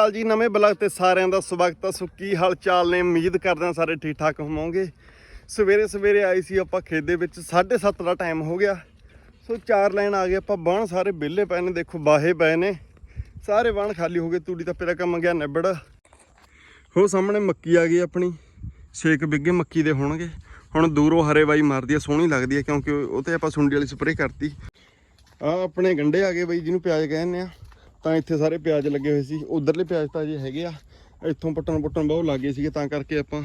ਅਕਾਲ ਜੀ, ਨਵੇਂ ਬਲੌਗ ਤੇ ਸਾਰਿਆਂ ਦਾ ਸਵਾਗਤ ਆ। ਸੋ ਕੀ ਹਾਲ ਚਾਲ ਨੇ? ਉਮੀਦ ਕਰਦੇ ਹਾਂ ਸਾਰੇ ਠੀਕ ਠਾਕ ਹੋਵੋਗੇ। ਸਵੇਰੇ ਸਵੇਰੇ ਆਈ ਸੀ ਆਪਾਂ ਖੇਤ ਦੇ ਵਿੱਚ 7:30 ਦਾ ਟਾਈਮ ਹੋ ਗਿਆ। ਸੋ ਚਾਰ ਲਾਈਨ ਆ ਗਏ, ਆਪਾਂ ਬਾਣ ਸਾਰੇ ਵਿਹਲੇ ਪਏ ਨੇ, ਦੇਖੋ ਬਾਹੇ ਪਏ ਨੇ। ਸਾਰੇ ਬਾਣ ਖਾਲੀ ਹੋ ਗਏ, ਤੂੜੀ ਤਾਂ ਦਾ ਕੰਮ ਗਿਆ, ਨਿਬੜ। ਹੋ ਸਾਹਮਣੇ ਮੱਕੀ ਆ ਗਈ ਆਪਣੀ। 6 ਬਿੱਗੇ ਮੱਕੀ ਦੇ ਹੋਣਗੇ। ਹੁਣ ਦੂਰੋਂ ਹਰੇ ਬਾਈ ਮਾਰਦੀ ਆ, ਸੋਹਣੀ ਲੱਗਦੀ ਆ, ਕਿਉਂਕਿ ਉਹ ਤੇ ਆਪਾਂ ਸੁੰਡੀ ਵਾਲੀ ਸਪਰੇਅ ਕਰਤੀ। ਆ ਆਪਣੇ ਗੰਡੇ ਆ ਗਏ ਬਾਈ, ਜਿਹਨੂੰ ਪਿਆਜ਼ ਕਹਿੰਦੇ ਆ। ਤਾਂ ਇੱਥੇ ਸਾਰੇ ਪਿਆਜ਼ ਲੱਗੇ ਹੋਏ ਸੀ। ਉਧਰਲੇ ਪਿਆਜ਼ ਤਾਂ ਜੇ ਹੈਗੇ ਆ। ਇੱਥੋਂ ਪੱਟਣ ਪੁੱਟਣ ਬਹੁਤ ਲੱਗੇ ਸੀਗੇ, ਤਾਂ ਕਰਕੇ ਆਪਾਂ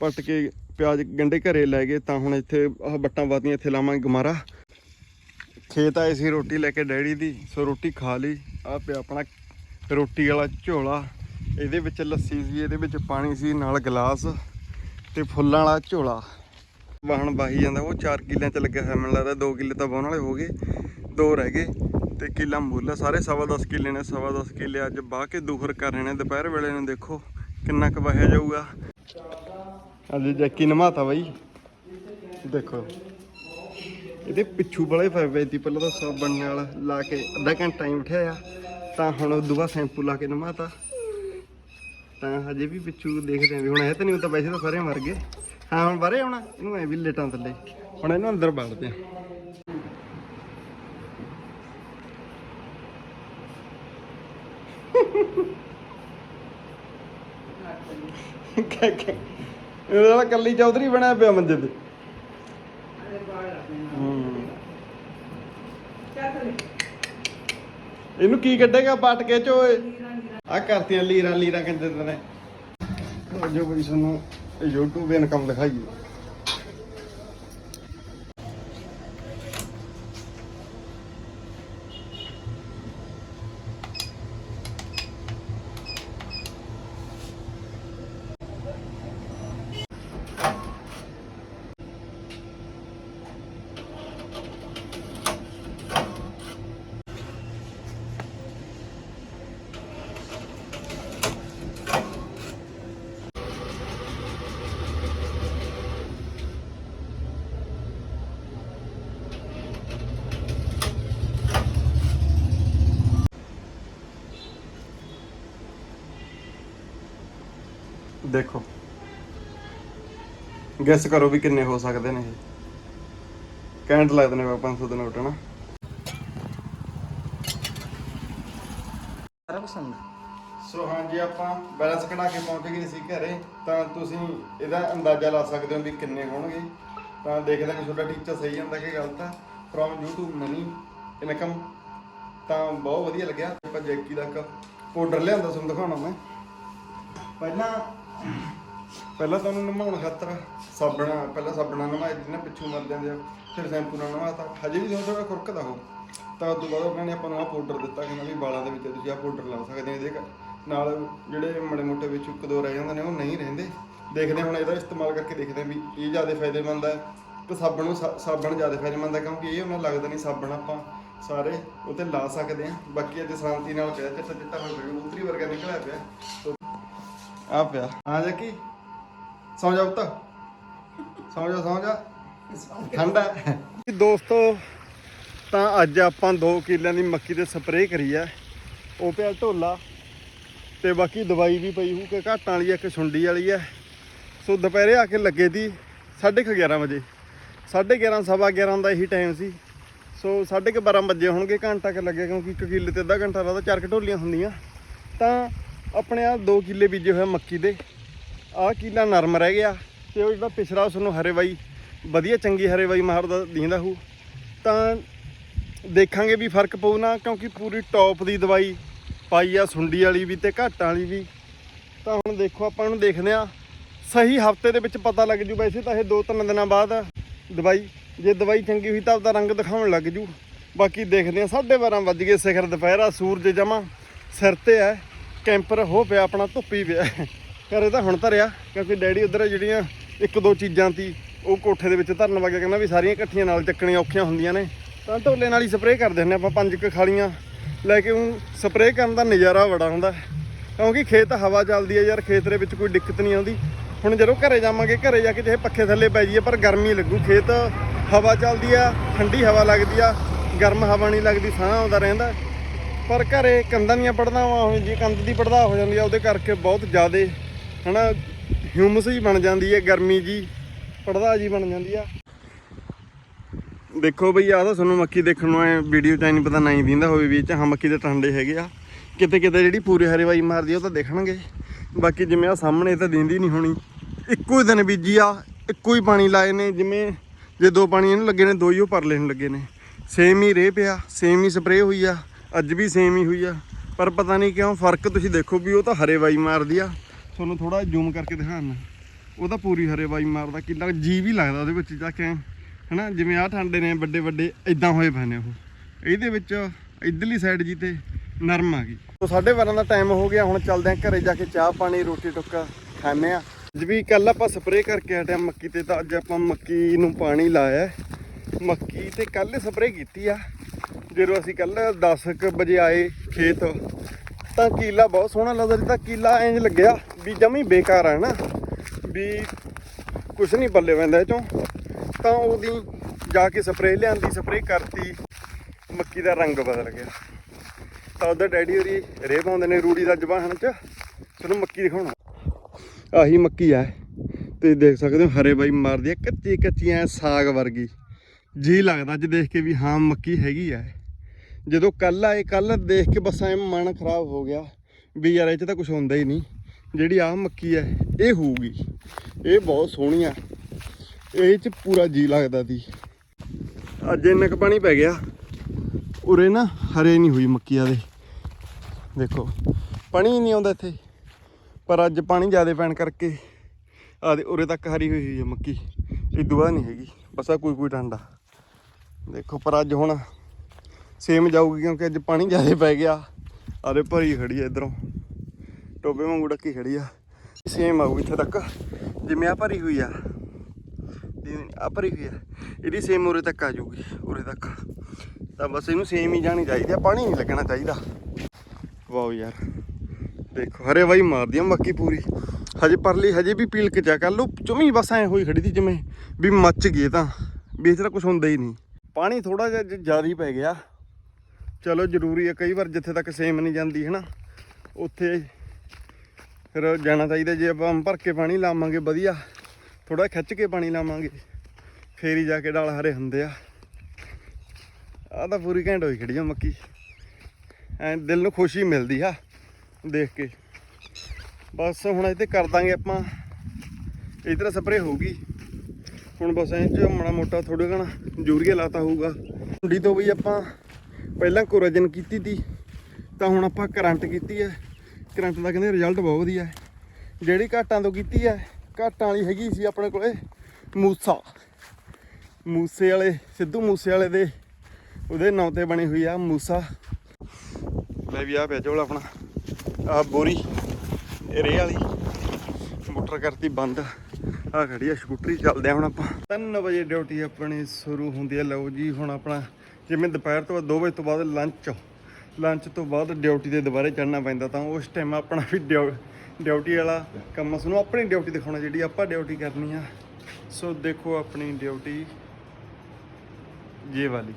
ਪੱਟ ਕੇ ਪਿਆਜ਼ ਗੰਡੇ ਘਰੇ ਲੈ ਗਏ। ਤਾਂ ਹੁਣ ਇੱਥੇ ਆਹ ਬੱਟਾਂ ਵਾਦੀਆਂ ਇੱਥੇ ਲਾਵਾਂਗੇ ਗਮਾਰਾ ਖੇਤ ਆਏ ਸੀ ਰੋਟੀ ਲੈ ਕੇ ਡੈਡੀ ਦੀ, ਸੋ ਰੋਟੀ ਖਾ ਲਈ। ਆ ਪਿਆ ਆਪਣਾ ਰੋਟੀ ਵਾਲਾ ਝੋਲਾ। ਇਹਦੇ ਵਿੱਚ ਲੱਸੀ ਸੀ, ਇਹਦੇ ਵਿੱਚ ਪਾਣੀ ਸੀ, ਨਾਲ ਗਲਾਸ ਤੇ ਫੁੱਲਾਂ ਵਾਲਾ ਝੋਲਾ। ਵਾਹਣ ਵਾਹੀ ਜਾਂਦਾ, ਉਹ 4 ਕਿੱਲਿਆਂ ਚ ਲੱਗਿਆ ਹੋਇਆ, ਮੈਨੂੰ ਲੱਗਦਾ 2 ਕਿੱਲੇ ਤਾਂ ਵਾਹਣ ਵਾਲੇ ਹੋ ਗਏ, ਦੋ ਰਹਿ ਗਏ। ਤੇ ਕਿੱਲਾ ਮੁੱਲ ਆ, ਸਾਰੇ ਸਵਾ 10 ਕਿੱਲੇ ਨੇ, ਸਵਾ 10 ਕਿੱਲੇ ਅੱਜ ਬਾਹ ਕੇ ਦੂਹਰ ਕਰ ਰਹੇ ਨੇ, ਦੁਪਹਿਰ ਵੇਲੇ ਨੂੰ ਦੇਖੋ ਕਿੰਨਾ ਕੁ ਵਹਿਆ ਜਾਊਗਾ। ਅੱਜ ਜੈਕੀ ਨਮਾਤਾ ਬਾਈ, ਦੇਖੋ। ਇਹਦੇ ਪਿੱਛੂ ਬੜੇ ਪਏ ਪਏ ਪਹਿਲਾਂ ਤਾਂ ਸਾਬਣ ਨਾਲ ਲਾ ਕੇ ਅੱਧਾ ਘੰਟਾ ਹੀ ਬਿਠਾਇਆ ਤਾਂ ਹੁਣ ਉਦੋਂ ਬਾਅਦ ਸ਼ੈਂਪੂ ਲਾ ਕੇ ਨਮਾਤਾ। ਤਾਂ ਹਜੇ ਵੀ ਪਿੱਛੂ ਦੇਖਦੇ ਆਂ ਵੀ ਹੁਣ ਇਹ ਤਾਂ ਨਹੀਂ, ਉਹ ਤਾਂ ਵੈਸੇ ਤਾਂ ਸਾਰੇ ਮਰ ਗਏ। ਹਾਂ, ਹੁਣ ਬਾਰੇ ਆਉਣਾ, ਇਹਨੂੰ ਐ ਵੀ ਲੇਟਾਂ ਥੱਲੇ। ਹੁਣ ਇਹਨੂੰ ਅੰਦਰ ਬਾੜਦੇ ਆ। ਇਹਦਾ ਕੱਲੀ ਚੌਧਰੀ ਬਣਿਆ ਪਿਆ ਮੰਜੇ ਤੇ। ਇਹਨੂੰ ਕੀ ਕੱਢੇਗਾ ਪੱਟ ਕੇ ਚੋਏ ਆ ਕਰਤੀਆਂ ਲੀਰਾਂ ਲੀਰਾਂ ਕਹਿੰਦੇ ਨੇ ਉਹ ਜੋ, ਬਈ ਸਾਨੂੰ YouTube ਇਨਕਮ ਦਿਖਾਈਏ। ਦੇਖੋ। ਗੈਸ ਕਰੋ ਵੀ ਕਿੰਨੇ ਹੋ ਸਕਦੇ ਨੇ ਇਹ। ਕੈਂਟ ਲੱਗਦੇ ਨੇ 500 ਦੇ ਨੋਟ ਨਾ ਸਾਰਾ ਪਸੰਦ ਸੋ ਹਾਂਜੀ ਆਪਾਂ ਬੈਲੈਂਸ ਕਢਾ ਕੇ ਪਹੁੰਚ ਗਏ ਸੀ ਘਰੇ। ਤਾਂ ਤੁਸੀਂ ਇਹਦਾ ਅੰਦਾਜ਼ਾ ਲਾ ਸਕਦੇ ਹੋ ਵੀ ਕਿੰਨੇ ਹੋਣਗੇ। ਤਾਂ ਦੇਖ ਲੈਣਾ ਤੁਹਾਡਾ ਟੀਚਰ ਸਹੀ ਜਾਂਦਾ ਕਿ ਗਲਤ ਹੈ ਫਰੋਮ YouTube ਮਨੀ ਇਨਕਮ ਤਾਂ ਬਹੁਤ ਵਧੀਆ ਲੱਗਿਆ। ਆਪਾਂ ਜੈਕੀ ਦਾ ਇੱਕ ਪਾਊਡਰ ਲਿਆਂਦਾ ਤੁਹਾਨੂੰ ਦਿਖਾਉਣਾ ਮੈਂ। ਪਹਿਲਾਂ ਪਹਿਲਾਂ ਤੁਹਾਨੂੰ ਨਮਾਉਣ ਖਾਤਰ ਸਾਬਣਾ, ਪਹਿਲਾਂ ਸਾਬਣਾ ਨਵਾਇਆ ਜਿਹਨਾਂ ਪਿੱਛੋਂ ਮਰ ਜਾਂਦੇ ਆ, ਫਿਰ ਸ਼ੈਂਪੂ ਨਾਲ ਨਵਾਤਾ ਹਜੇ ਵੀ ਥੋੜਾ ਥੋੜਾ ਖੁਰਕਦਾ ਉਹ, ਤਾਂ ਉਸ ਤੋਂ ਬਾਅਦ ਉਹਨਾਂ ਨੇ ਆਪਾਂ ਨੂੰ ਆਹ ਪਾਊਡਰ ਦਿੱਤਾ, ਕਹਿੰਦਾ ਵੀ ਵਾਲਾਂ ਦੇ ਵਿੱਚ ਤੁਸੀਂ ਆਹ ਪਾਊਡਰ ਲਾ ਸਕਦੇ ਹੋ, ਇਹਦੇ ਨਾਲ ਜਿਹੜੇ ਮੜੇ ਮੋਟੇ ਵਿੱਚ ਇੱਕ ਦੋ ਰਹਿ ਜਾਂਦੇ ਨੇ, ਉਹ ਨਹੀਂ ਰਹਿੰਦੇ। ਦੇਖਦੇ ਹੁਣ ਇਹਦਾ ਇਸਤੇਮਾਲ ਕਰਕੇ ਦੇਖਦੇ ਹਾਂ ਵੀ ਇਹ ਜ਼ਿਆਦਾ ਫਾਇਦੇਮੰਦ ਹੈ। ਤੇ ਸਾਬਣ ਨੂੰ ਸਾ- ਸਾਬਣ ਜ਼ਿਆਦਾ ਫਾਇਦੇਮੰਦ ਹੈ, ਕਿਉਂਕਿ ਇਹ ਉਹਨਾਂ ਲੱਗਦਾ ਨਹੀਂ ਸਾਬਣ ਆਪਾਂ ਸਾਰੇ ਉਤੇ ਲਾ ਸਕਦੇ ਹਾਂ। ਬਾਕੀ ਅੱਜ ਸ਼ਾਂਤੀ ਨਾਲ ਪਿਆ ਚਿੱਟਾ ਚਿੱਟਾ ਹੋਇਆ ਕਬੂਤਰੀ ਵਰਗਾ ਨਿਕਲਿਆ ਪਿਆ। ਆ ਪਿਆ। ਹਾਂ ਜੱਕੀ, ਸੌਂ ਜਾ ਪੁੱਤ। ਸੌਂ ਜਾ ਸੌਂ ਜਾ। ਠੰਡਾ ਦੋਸਤੋ, ਤਾਂ ਅੱਜ ਆਪਾਂ 2 ਕਿੱਲਿਆਂ ਦੀ ਮੱਕੀ ਤੇ ਸਪਰੇਅ ਕਰੀ ਆ। ਉਹ ਪਿਆ ਢੋਲਾ ਤੇ ਬਾਕੀ ਦਵਾਈ ਵੀ ਪਈ ਹੂ ਕਿ ਘਾਟਾਂ ਵਾਲੀ ਆ, ਇੱਕ ਸੁੰਡੀ ਵਾਲੀ ਆ। ਸੋ ਦੁਪਹਿਰੇ ਆ ਕੇ ਲੱਗੇ ਦੀ 11:30 ਵਜੇ। 11:30 ਸਵਾ 11 ਦਾ ਇਹੀ ਟਾਈਮ ਸੀ। ਸੋ 12:30 ਵਜੇ ਹੋਣਗੇ, ਘੰਟਾ ਕਿ ਲੱਗਿਆ ਕਿਉਂਕਿ ਇੱਕ ਕਿੱਲੇ ਤੇ ਅੱਧਾ ਘੰਟਾ ਲੱਗਦਾ, ਚਾਰ ਢੋਲੀਆਂ ਹੁੰਦੀਆਂ। ਤਾਂ ਆਪਣੇ ਆ 2 ਕਿੱਲੇ ਬੀਜੇ ਹੋਏ ਆ ਮੱਕੀ ਦੇ। ਆਹ ਕਿੱਲਾ ਨਰਮ ਰਹਿ ਗਿਆ ਤੇ ਉਹ ਜਿਹੜਾ ਪਿਛੜਾ ਉਸ ਨੂੰ ਹਰੇ ਬਾਈ ਵਧੀਆ ਚੰਗੀ ਹਰੇ ਬਾਈ ਮਾਰਦਾ ਦਿੰਦਾ ਹੂ। ਤਾਂ ਦੇਖਾਂਗੇ ਵੀ ਫ਼ਰਕ ਪਊ ਨਾ, ਕਿਉਂਕਿ ਪੂਰੀ ਟੌਪ ਦੀ ਦਵਾਈ ਪਾਈ ਆ, ਸੁੰਡੀ ਵਾਲੀ ਵੀ ਤੇ ਘਾਟਾਂ ਵਾਲੀ ਵੀ। ਤਾਂ ਹੁਣ ਦੇਖੋ ਆਪਾਂ ਨੂੰ ਦੇਖਦੇ ਆ ਸਹੀ ਹਫ਼ਤੇ ਦੇ ਵਿੱਚ ਪਤਾ ਲੱਗ ਜੂ ਵੈਸੇ ਤਾਂ ਇਹ ਦੋ ਤਿੰਨ ਦਿਨਾਂ ਬਾਅਦ ਦਵਾਈ, ਜੇ ਦਵਾਈ ਚੰਗੀ ਹੋਈ ਤਾਂ ਆਪਦਾ ਰੰਗ ਦਿਖਾਉਣ ਲੱਗ ਜੂ। ਬਾਕੀ ਦੇਖਦੇ ਆ 12:30 ਵੱਜ ਗਏ ਸਿਖਰ ਦੁਪਹਿਰਾ ਸੂਰਜ ਜਮਾ ਸਿਰ ਤੇ ਹੈ। ਕੈਂਪਰ ਹੋ ਪਿਆ, ਆਪਣਾ ਧੁੱਪੀ ਪਿਆ। ਘਰੇ ਤਾਂ ਹੁਣ ਧਰਿਆ, ਕਿਉਂਕਿ ਡੈਡੀ ਉਧਰ ਜਿਹੜੀਆਂ ਇੱਕ ਦੋ ਚੀਜ਼ਾਂ ਤੀ, ਉਹ ਕੋਠੇ ਦੇ ਵਿੱਚ ਧਰਨ ਵਗਿਆ ਕਹਿੰਦਾ ਵੀ ਸਾਰੀਆਂ ਇਕੱਠੀਆਂ ਨਾਲ ਚੱਕਣੀਆਂ ਔਖੀਆਂ ਹੁੰਦੀਆਂ ਨੇ। ਤਾਂ ਢੋਲੇ ਨਾਲ ਹੀ ਸਪਰੇਅ ਕਰਦੇ ਹੁੰਦੇ ਆਪਾਂ, ਪੰਜ ਕੁ ਖਾਲੀਆਂ। ਲੈ ਕੇ ਉਹ ਸਪਰੇਅ ਕਰਨ ਦਾ ਨਜ਼ਾਰਾ ਬੜਾ ਹੁੰਦਾ। ਕਿਉਂਕਿ ਖੇਤ ਹਵਾ ਚੱਲਦੀ ਹੈ ਯਾਰ, ਖੇਤ ਦੇ ਵਿੱਚ ਕੋਈ ਦਿੱਕਤ ਨਹੀਂ ਆਉਂਦੀ। ਹੁਣ ਜਦੋਂ ਘਰੇ ਜਾਵਾਂਗੇ, ਘਰੇ ਜਾ ਕੇ ਜੇ ਪੱਖੇ ਥੱਲੇ ਪੈ ਜਾਈਏ, ਪਰ ਗਰਮੀ ਲੱਗੂ। ਖੇਤ ਹਵਾ ਚੱਲਦੀ ਆ, ਠੰਡੀ ਹਵਾ ਲੱਗਦੀ ਆ, ਗਰਮ ਹਵਾ ਨਹੀਂ ਲੱਗਦੀ, ਸਾਹ ਆਉਂਦਾ ਰਹਿੰਦਾ। ਪਰ ਘਰੇ ਕੰਧਾਂ ਦੀਆਂ ਪੜਦਾਵਾਂ ਹੋ ਜੀ, ਕੰਧ ਦੀ ਪੜਦਾ ਹੋ ਜਾਂਦੀ ਆ, ਉਹਦੇ ਕਰਕੇ ਬਹੁਤ ਜ਼ਿਆਦੇ, ਹਨਾ ਹਿਊਮਸ ਜੀ ਬਣ ਜਾਂਦੀ ਹੈ ਗਰਮੀ ਜੀ ਪੜਦਾ ਜੀ ਬਣ ਜਾਂਦੀ ਆ। ਦੇਖੋ ਬਈ, ਆਹ ਤਾਂ ਤੁਹਾਨੂੰ ਮੱਕੀ ਦੇਖਣ ਨੂੰ ਐ ਵੀਡੀਓ ਚ ਐ ਨਹੀਂ ਪਤਾ ਨਹੀਂ ਦਿੰਦਾ ਹੋਵੇ ਵੀ ਚ ਹਾਂ ਮੱਕੀ ਦੇ ਟਾਂਡੇ ਹੈਗੇ ਆ। ਕਿਤੇ ਕਿਤੇ ਜਿਹੜੀ ਪੂਰੀ ਹਰੇਵਾਈ ਮਾਰਦੀ ਉਹ ਤਾਂ ਦੇਖਣਗੇ। ਬਾਕੀ ਜਿਵੇਂ ਆ ਸਾਹਮਣੇ ਤਾਂ ਦਿੰਦੀ ਨਹੀਂ ਹੋਣੀ। ਇੱਕੋ ਹੀ ਦਿਨ ਬੀਜੀ ਆ, ਇੱਕੋ ਹੀ ਪਾਣੀ ਲਾਏ ਨੇ, ਜਿਵੇਂ ਜੇ ਦੋ ਪਾਣੀ ਇਹਨੂੰ ਲੱਗੇ ਨੇ, ਦੋ ਹੀ ਉਹ ਪਰਲੇ ਨੂੰ ਲੱਗੇ ਨੇ। ਸੇਮ ਹੀ ਰੇ ਪਿਆ ਸੇਮ ਹੀ ਸਪਰੇਅ ਹੋਈ ਆ। ਅੱਜ ਵੀ ਸੇਮ ਹੀ ਹੋਈ ਆ। ਪਰ ਪਤਾ ਨਹੀਂ ਕਿਉਂ ਫ਼ਰਕ ਤੁਸੀਂ ਦੇਖੋ ਵੀ ਉਹ ਤਾਂ ਹਰੇ ਵਾਈ ਮਾਰਦੀ ਆ। ਤੁਹਾਨੂੰ ਥੋੜਾ ਜ਼ੂਮ ਕਰਕੇ ਦਿਖਾਉਣਾ ਉਹ ਤਾਂ ਪੂਰੀ ਹਰੇ ਵਾਈ ਮਾਰਦਾ। ਕਿੰਨਾ ਜੀ ਵੀ ਲੱਗਦਾ ਉਹਦੇ ਵਿੱਚ ਜਾ ਕੇ। ਹਨਾ, ਜਿਵੇਂ ਆਹ ਠੰਡੇ ਨੇ ਵੱਡੇ ਵੱਡੇ ਇਦਾਂ ਹੋਏ ਪਏ ਨੇ ਉਹ। ਇਹਦੇ ਵਿੱਚ ਇਧਰਲੀ ਸਾਈਡ ਜੀ ਤੇ ਨਰਮ ਆ ਗਈ। ਤੋਂ 12:30 ਦਾ ਟਾਈਮ ਹੋ ਗਿਆ। ਹੁਣ ਚੱਲਦੇ ਆਂ ਘਰੇ ਜਾ ਕੇ ਚਾਹ ਪਾਣੀ, ਰੋਟੀ ਟੁੱਕਾ ਖਾਣੇ ਆ। ਅੱਜ ਵੀ ਕੱਲ ਆਪਾਂ ਸਪਰੇਅ ਕਰਕੇ ਹਟਿਆ ਮੱਕੀ ਤੇ। ਤਾਂ ਅੱਜ ਆਪਾਂ ਮੱਕੀ ਨੂੰ ਪਾਣੀ ਲਾਇਆ। ਮੱਕੀ ਤੇ ਕੱਲ ਸਪਰੇਅ ਕੀਤੀ ਆ। ਜਦੋਂ ਅਸੀਂ ਕੱਲ 10:00 ਵਜੇ ਆਏ ਖੇਤ, ਤਾਂ ਕੀਲਾ ਬਹੁਤ ਸੋਹਣਾ ਲੱਗਦਾ ਜਿੱਦਾਂ ਤਾਂ ਕੀਲਾ ਇੰਜ ਲੱਗਿਆ ਵੀ ਜਮੀ ਬੇਕਾਰ ਆ ਨਾ, ਵੀ ਕੁਛ ਨਹੀਂ ਪੱਲੇ ਪੈਂਦਾ ਚੋਂ। ਤਾਂ ਉਹਦੀ ਜਾ ਕੇ ਸਪਰੇਅ ਲਿਆਂਦੀ, ਸਪਰੇਅ ਕਰਤੀ, ਮੱਕੀ ਦਾ ਰੰਗ ਬਦਲ ਗਿਆ। ਤਾਂ ਉਹਦਾ ਡੈਡੀ ਹੋਰੀ ਰੇਹ ਪਾਉਂਦੇ ਨੇ ਰੂੜੀ ਦਾ ਜਵਾਹਣ ਚ, ਤੁਹਾਨੂੰ ਮੱਕੀ ਦਿਖਾਉਣਾ। ਆਹੀ ਮੱਕੀ ਆ, ਤੇ ਦੇਖ ਸਕਦੇ ਹੋ ਹਰੇ ਬਾਈ ਮਾਰਦੀ ਆ ਕੱਚੀ ਕੱਚੀਆਂ ਸਾਗ ਵਰਗੀ। ਜੀ ਲੱਗਦਾ ਅੱਜ ਦੇਖ ਕੇ ਵੀ ਹਾਂ, ਮੱਕੀ ਹੈਗੀ ਆ। ਜਦੋਂ ਕੱਲ ਆਏ ਕੱਲ ਦੇਖ ਕੇ ਬਸ ਐ ਮਨ ਖਰਾਬ ਹੋ ਗਿਆ ਵੀ ਯਾਰ ਇਹ ਚ ਤਾਂ ਕੁਝ ਹੁੰਦਾ ਹੀ ਨਹੀਂ। ਜਿਹੜੀ ਆ ਮੱਕੀ ਐ, ਇਹ ਹੋਊਗੀ। ਇਹ ਬਹੁਤ ਸੋਹਣੀ ਆ। ਇਹ ਚ ਪੂਰਾ ਜੀ ਲੱਗਦਾ ਸੀ। ਅੱਜ ਇੰਨਾ ਕੁ ਪਾਣੀ ਪੈ ਗਿਆ। ਉਰੇ ਨਾ ਹਰੇ ਨਹੀਂ ਹੋਈ ਮੱਕੀ ਆ ਦੇ ਦੇਖੋ, ਪਾਣੀ ਹੀ ਨਹੀਂ ਆਉਂਦਾ ਇੱਥੇ। ਪਰ ਅੱਜ ਪਾਣੀ ਜ਼ਿਆਦਾ ਪੈਣ ਕਰਕੇ ਆਦੇ ਉਰੇ ਤੱਕ ਹਰੀ ਹੋਈ ਹੋਈ ਹੈ ਮੱਕੀ। ਇਹ ਦੁਆ ਨਹੀਂ ਹੈਗੀ। ਬਸ ਆ ਕੋਈ ਕੋਈ ਡਾਂਡਾ। ਦੇਖੋ, ਪਰ ਅੱਜ ਹੁਣ ਸੇਮ ਜਾਊਗੀ ਕਿਉਂਕਿ ਅੱਜ ਪਾਣੀ ਜ਼ਿਆਦਾ ਪੈ ਗਿਆ। ਆਰੇ ਭਰੀ ਖੜੀ ਆ ਇਧਰੋਂ। ਟੋਬੇ ਵਾਂਗੂ ਡੱਕੀ ਖੜੀ ਆ। ਸੇਮ ਆਊ ਇੱਥੇ ਤੱਕ। ਜਿਵੇਂ ਆ ਭਰੀ ਹੋਈ ਆ। ਆ ਭਰੀ ਹੋਈ ਆ। ਇਹਦੀ ਸੇਮ ਉਰੇ ਤੱਕ ਆ ਜਾਊਗੀ, ਉਰੇ ਤੱਕ। ਤਾਂ ਬਸ ਇਹਨੂੰ ਸੇਮ ਹੀ ਜਾਣੀ ਚਾਹੀਦੀ ਆ, ਪਾਣੀ ਨਹੀਂ ਲੱਗਣਾ ਚਾਹੀਦਾ। ਵਾਓ ਯਾਰ। ਦੇਖੋ, ਹਰੇ ਵਾਈ ਮਾਰਦੀ ਆ ਮੱਕੀ ਪੂਰੀ। ਹਜੇ ਪਰਲੀ, ਹਜੇ ਵੀ ਪੀਲ ਕੇ ਚਾ ਕਰ ਲੋ ਚੁਮੀ ਬਸ ਐ ਹੋਈ ਖੜੀ ਸੀ ਜਿਵੇਂ ਵੀ ਮੱਚ ਗਏ ਤਾਂ। ਵੀ ਇਸ ਤਰ੍ਹਾਂ ਕੁਝ ਹੁੰਦਾ ਹੀ ਨਹੀਂ। ਪਾਣੀ ਥੋੜਾ ਜਿਹਾ ਜ਼ਿਆਦਾ ਹੀ ਪੈ ਗਿਆ। ਚਲੋ ਜ਼ਰੂਰੀ ਹੈ, ਕਈ ਵਾਰ ਜਿੱਥੇ ਤੱਕ ਸੇਮ ਨਹੀਂ ਜਾਂਦੀ ਹੈ ਨਾ ਉੱਥੇ ਫਿਰ ਜਾਣਾ ਚਾਹੀਦਾ, ਜੇ ਆਪਾਂ ਭਰ ਕੇ ਪਾਣੀ ਲਾਵਾਂਗੇ, ਵਧੀਆ। ਥੋੜਾ ਖਿੱਚ ਕੇ ਪਾਣੀ ਲਾਵਾਂਗੇ, ਫੇਰ ਹੀ ਜਾ ਕੇ ਡਾਲ ਹਰੇ ਹੁੰਦੇ ਆ। ਆ ਤਾਂ ਪੂਰੀ ਘੈਂਟ ਹੋਈ ਖੜੀ ਆ ਮੱਕੀ। ਐ ਦਿਲ ਨੂੰ ਖੁਸ਼ੀ ਮਿਲਦੀ ਆ, ਦੇਖ ਕੇ। ਬਸ ਹੁਣ ਇੱਥੇ ਕਰ ਦਾਂਗੇ ਆਪਾਂ। ਇਧਰ ਸਪਰੇ ਹੋਊਗੀ। ਹੁਣ ਬਸ ਐਂ ਚ ਮਾੜਾ ਮੋਟਾ ਥੋੜਾ ਘਣਾ, ਯੂਰੀਆ ਲਾਤਾ ਹੋਊਗਾ। ਹੁੰਡੀ ਤੋਂ ਵੀ ਆਪਾਂ ਪਹਿਲਾਂ ਕੋਰਜਨ ਕੀਤੀ ਤੀ, ਤਾਂ ਹੁਣ ਆਪਾਂ ਕਰੰਟ ਕੀਤੀ ਹੈ। ਕਰੰਟ ਦਾ ਕਹਿੰਦੇ ਰਿਜ਼ਲਟ ਬਹੁਤ ਵਧੀਆ ਹੈ। ਜਿਹੜੀ ਘਾਟਾਂ ਤੋਂ ਕੀਤੀ ਹੈ, ਘਾਟਾਂ ਵਾਲੀ ਹੈਗੀ ਸੀ ਆਪਣੇ ਕੋਲੇ ਮੂਸਾ। ਮੂਸੇ ਵਾਲੇ, ਸਿੱਧੂ ਮੂਸੇ ਵਾਲੇ ਦੇ, ਉਹਦੇ ਨਾਂ ਤੇ ਬਣੀ ਹੋਈ ਆ ਮੂਸਾ। ਲੈ ਵੀ ਆ ਪਿਆ ਚੋਲ ਆਪਣਾ। ਆ ਬੋਰੀ ਰੇ ਵਾਲੀ। ਮੋਟਰ ਕਰਤੀ ਬੰਦ। ਆ ਖੜੀ ਆ, ਸਕੂਟਰੀ ਚੱਲਦੇ ਆ ਹੁਣ ਆਪਾਂ। 3 ਵਜੇ ਡਿਊਟੀ ਆਪਣੀ ਸ਼ੁਰੂ ਹੁੰਦੀ ਹੈ ਲਓ ਜੀ, ਹੁਣ ਆਪਣਾ ਜਿਵੇਂ ਦੁਪਹਿਰ ਤੋਂ ਬਾਅਦ 2 ਵਜੇ ਤੋਂ ਬਾਅਦ ਲੰਚ ਲੰਚ ਤੋਂ ਬਾਅਦ ਡਿਊਟੀ ਦੇ ਦੁਬਾਰੇ ਚੜਨਾ ਪੈਂਦਾ ਤਾਂ ਉਸ ਟਾਈਮ ਆਪਣਾ ਵੀ ਡਿਊ- ਡਿਊਟੀ ਵਾਲਾ ਕੰਮ ਸਾਨੂੰ ਆਪਣੀ ਡਿਊਟੀ ਦਿਖਾਉਣਾ, ਜਿਹੜੀ ਆਪਾਂ ਡਿਊਟੀ ਕਰਨੀ ਆ। ਸੋ ਦੇਖੋ ਆਪਣੀ ਡਿਊਟੀ ਜੇ ਵਾਲੀ।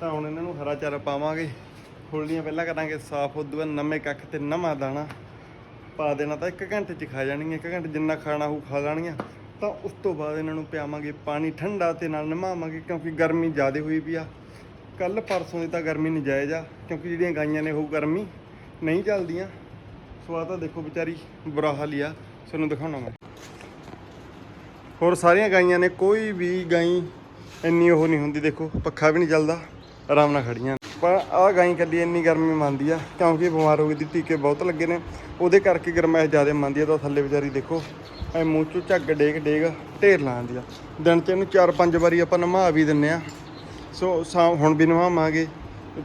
ਤਾਂ ਹੁਣ ਇਹਨਾਂ ਨੂੰ ਹਰਾ ਚਾਰਾ ਪਾਵਾਂਗੇ। ਫੁੱਲੀਆਂ ਪਹਿਲਾਂ ਕਰਾਂਗੇ, ਸਾਫ਼, ਉਦੋਂ ਬਾਅਦ ਨਵੇਂ ਕੱਖ ਤੇ ਨਵਾਂ ਦਾਣਾ ਪਾ ਦੇਣਾ ਤਾਂ 1 ਘੰਟੇ ਚ ਖਾ ਜਾਣਗੀਆਂ 1 ਘੰਟੇ ਜਿੰਨਾ ਖਾਣਾ ਉਹ ਖਾ ਲੈਣਗੀਆਂ। ਤਾਂ ਉਸ ਤੋਂ ਬਾਅਦ ਇਹਨਾਂ ਨੂੰ ਪਿਆਵਾਂਗੇ ਪਾਣੀ ਠੰਡਾ ਤੇ ਨਾਲ ਨਵਾਵਾਂਗੇ ਕਿਉਂਕਿ ਗਰਮੀ ਜ਼ਿਆਦਾ ਹੋਈ ਪਈ ਆ। ਕੱਲ ਪਰਸੋਂ ਦੀ ਤਾਂ ਗਰਮੀ ਨਜਾਇਜ਼ ਆ, ਕਿਉਂਕਿ ਜਿਹੜੀਆਂ ਗਾਈਆਂ ਨੇ ਉਹ ਗਰਮੀ ਨਹੀਂ ਚੱਲਦੀਆਂ। ਸੋ ਆ ਤਾਂ ਦੇਖੋ ਵਿਚਾਰੀ ਬੁਰਾ ਹਾਲ ਹੀ ਆ ਤੁਹਾਨੂੰ ਦਿਖਾਉਣਾ ਮੈਂ। ਹੋਰ ਸਾਰੀਆਂ ਗਾਈਆਂ ਨੇ, ਕੋਈ ਵੀ ਗਾਈ ਇੰਨੀ ਉਹ ਨਹੀਂ ਹੁੰਦੀ, ਦੇਖੋ, ਪੱਖਾ ਵੀ ਨਹੀਂ ਚੱਲਦਾ, ਆਰਾਮ ਨਾਲ ਖੜੀਆਂ। ਪਰ ਆਹ ਗਾਈ ਕੱਲੀ ਇੰਨੀ ਗਰਮੀ ਮੰਨਦੀ ਆ, ਕਿਉਂਕਿ ਬਿਮਾਰ ਹੋ ਗਈ ਦੀ, ਟੀਕੇ ਬਹੁਤ ਲੱਗੇ ਨੇ। ਉਹਦੇ ਕਰਕੇ ਗਰਮੈਸ਼ ਜ਼ਿਆਦਾ ਮੰਨਦੀ ਆ, ਤਾਂ ਥੱਲੇ ਵਿਚਾਰੀ ਦੇਖੋ, ਐ ਮੂੰਹ ਚੋਂ ਝੱਗ ਡੇਗ ਡੇਗ ਢੇਰ ਲਾਉਂਦੀ ਆ। ਦਿਨ ਚ ਇਹਨੂੰ ਚਾਰ ਪੰਜ ਵਾਰੀ ਆਪਾਂ ਨਵਾ ਵੀ ਦਿੰਨੇ ਆ। ਸੋ ਸ਼ਾਮ ਹੁਣ ਵੀ ਨਵਾਵਾਂਗੇ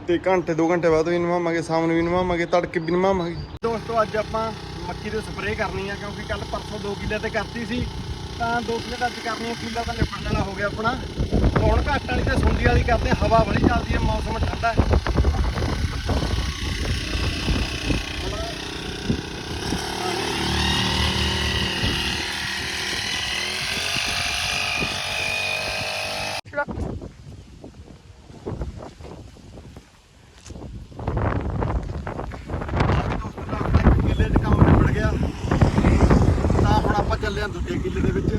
ਤੇ ਘੰਟੇ 2 ਘੰਟੇ ਬਾਅਦ ਵੀ ਨਵਾਵਾਂਗੇ ਸ਼ਾਮ ਨੂੰ ਵੀ ਨਵਾਵਾਂਗੇ, ਤੜਕੇ ਵੀ ਨਵਾਵਾਂਗੇ। ਦੋਸਤੋ, ਅੱਜ ਆਪਾਂ ਮੱਕੀ ਦੇ ਸਪਰੇਅ ਕਰਨੀ ਆ, ਕਿਉਂਕਿ ਕੱਲ ਪਰਸੋਂ 2 ਕਿੱਲੇ ਤੇ ਕਰਤੀ ਸੀ, ਤਾਂ 2 ਕਿੱਲੇ ਤਾਂ ਅੱਜ ਕਰਨੀ ਆ ਕਿੱਲਾ ਤਾਂ ਨਿਪਟਣ ਵਾਲਾ ਹੋ ਗਿਆ ਆਪਣਾ। ਹੁਣ ਘੱਟ ਵਾਲੀ ਤੇ ਸੁੰਡੀ ਵਾਲੀ ਕਰਦੇ, ਹਵਾ ਬੜੀ ਚੱਲਦੀ ਹੈ ਮੌਸਮ ਠੰਡਾ ਹੈ। ਆ ਦੂਜੇ ਕਿੱਲੇ ਦੇ ਵਿੱਚ।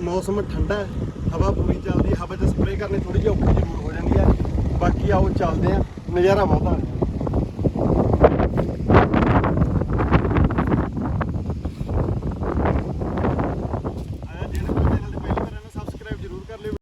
ਮੌਸਮ ਠੰਡਾ ਹੈ, ਹਵਾ ਪੂਰੀ ਚੱਲਦੀ ਹਵਾ 'ਚ ਸਪਰੇਅ ਕਰਨੀ ਥੋੜੀ ਜਿਹੀ ਔਖੀ ਜ਼ਰੂਰ ਹੋ ਜਾਂਦੀ ਹੈ। ਬਾਕੀ ਆਓ ਚੱਲਦੇ ਆ ਨਜ਼ਾਰਾ ਬਹੁਤ ਆ ਰਿਹਾ।